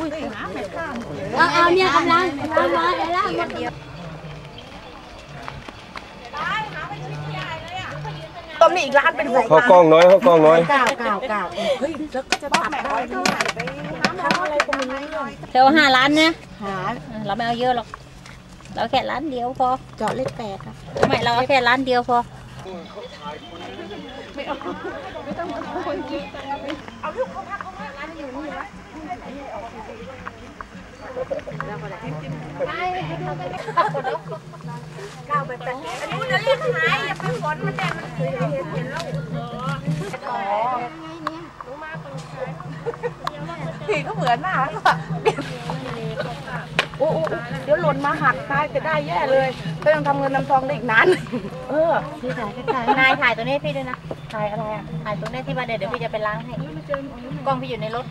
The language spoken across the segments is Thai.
เอาเอาเนี่ยกำลังกำลังมาแล้วหมดต้มนี่อีกร้านเป็นหกเขากล้องน้อยเขากล้องน้อยเก้าเก้าเก้าเฮ้ยแล้วก็จะตัดได้เท่าไหร่ไปทำอะไรก็ไม่รู้เรื่องเธอห้าล้านเนี่ยหาเราไม่เอาเยอะหรอกเราแค่ล้านเดียวพอเจาะเลขแปดอะไม่เราแค่ล้านเดียวพอเก้า ไปแปดอันนี้จะเรียกหายอย่าไปฝนมันแดดมันเห็นเห็นแล้วอ๋อผีก็เหมือนหน้าค่ะ โอ้โอ้เดี๋ยวหล่นมาหักตายจะได้แย่เลยก็ยังทำเงินนำทองได้อีกนานเออพี่ถ่ายพี่ถ่ายนายถ่ายตัวนี้ให้พี่ด้วยนะถ่ายอะไรอะถ่ายตัวนี้ที่ว่าเดี๋ยวเดี๋ยวพี่จะไปล้างให้กล้องพี่อยู่ในรถ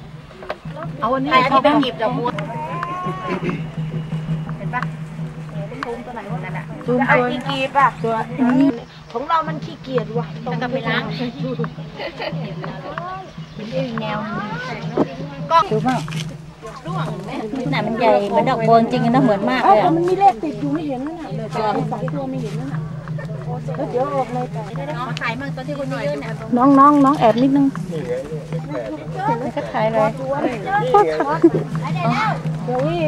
เอาวันนี้ถ่ายอันที่เป็นหยิบดอกบัวเห็นปะซูมตัวไหนวะนั่นอะซูมตัวขี้เกียจป่ะตัวของเรามันขี้เกียจว่ะแล้วก็ไปล้างดูดูเป็นอีกแนวหนึงกล้อง ดูบ้างน่ะมันใหญ่เหมือนดอกบัวจริงๆนะเหมือนมากเอ้าเลยแต่อะมันมีเลขติดอยู่ไม่เห็นนั่นน่ะเลยแต่สองตัวไม่เห็นนั่นน่ะแล้วเดี๋ยวออกเลยแต่ขอถ่ายมั่งตอนที่คนเยอะๆเนี่ยน้องน้องน้องแอบนิดนึงก็ถ่ายเลยเดี๋ยวนี่